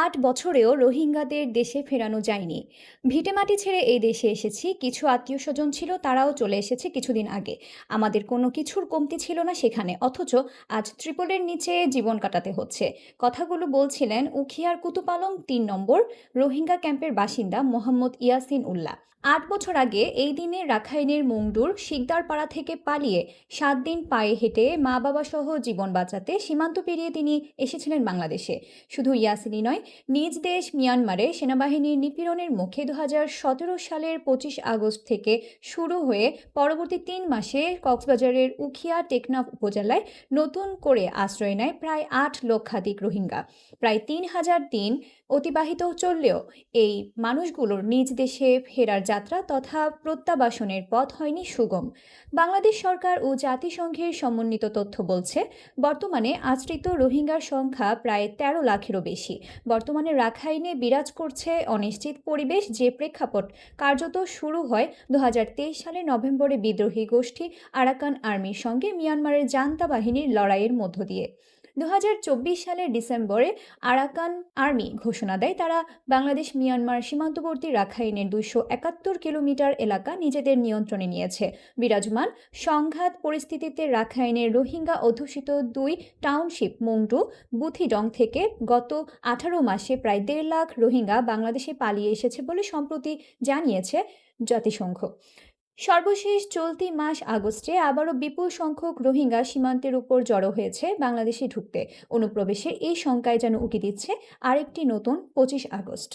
আট বছরেও রোহিঙ্গাদের দেশে ফেরানো যায়নি। ভিটেমাটি ছেড়ে এই দেশে এসেছি, কিছু আত্মীয় স্বজন ছিল, তারাও চলে এসেছে কিছুদিন আগে। আমাদের কোনো কিছুর কমতি ছিল না সেখানে, অথচ আজ ত্রিপলের নিচে জীবন কাটাতে হচ্ছে। কথাগুলো বলছিলেন উখিয়ার কুতুপালং তিন নম্বর, রোহিঙ্গা ক্যাম্পের বাসিন্দা মোহাম্মদ ইয়াসিন উল্লাহ। আট বছর আগে এই দিনে রাখাইনের মুংডুর শিকদারপাড়া থেকে পালিয়ে সাত দিন পায়ে হেঁটে মা বাবা সহ জীবন বাঁচাতে সীমান্ত পেরিয়ে তিনি এসেছিলেন বাংলাদেশে। শুধু ইয়াসিনই নয় নিজ দেশ মিয়ানমারে সেনাবাহিনীর নিপীড়নের মুখে দু হাজার সতেরো সালের পঁচিশ আগস্ট থেকে শুরু হয়ে পরবর্তী তিন মাসে কক্সবাজারের উখিয়া টেকনাফ উপজেলায় নতুন করে আশ্রয় নেয় প্রায় আট লক্ষাধিক রোহিঙ্গা। প্রায় তিন হাজার দিন অতিবাহিত চললেও এই মানুষগুলোর নিজ দেশে ফেরার যাত্রা তথা প্রত্যাবাসনের পথ হয়নি সুগম। বাংলাদেশ সরকার ও জাতিসংঘের সমন্বিত তথ্য বলছে, বর্তমানে আশ্রিত রোহিঙ্গার সংখ্যা প্রায় তেরো লাখেরও বেশি। বর্তমানে রাখাইনে বিরাজ করছে অনিশ্চিত পরিবেশ যে প্রেক্ষাপট। কার্যত শুরু হয় দুহাজার তেইশ সালে নভেম্বরে বিদ্রোহী গোষ্ঠী আরাকান আর্মির সঙ্গে মিয়ানমারের জান্তা বাহিনীর লড়াইয়ের মধ্য দিয়ে। দু হাজার চব্বিশ সালের ডিসেম্বরে আরাকান আর্মি ঘোষণা দেয়। তারা বাংলাদেশ, মিয়ানমার সীমান্তবর্তী রাখাইনের দুইশো একাত্তর কিলোমিটার এলাকা নিজেদের নিয়ন্ত্রণে নিয়েছে। বিরাজমান সংঘাত পরিস্থিতিতে রাখাইনের রোহিঙ্গা অধ্যুষিত দুই টাউনশিপ মংডু বুথিডং থেকে গত আঠারো মাসে প্রায় দেড় লাখ রোহিঙ্গা বাংলাদেশে পালিয়ে এসেছে বলে সম্প্রতি জানিয়েছে জাতিসংঘ। সর্বশেষ চলতি মাস আগস্টে আবারও বিপুল সংখ্যক রোহিঙ্গা সীমান্তের উপর জড়ো হয়েছে বাংলাদেশে ঢুকতে। অনুপ্রবেশের এই শঙ্কায় যেন উকি দিচ্ছে আরেকটি নতুন পঁচিশ আগস্ট।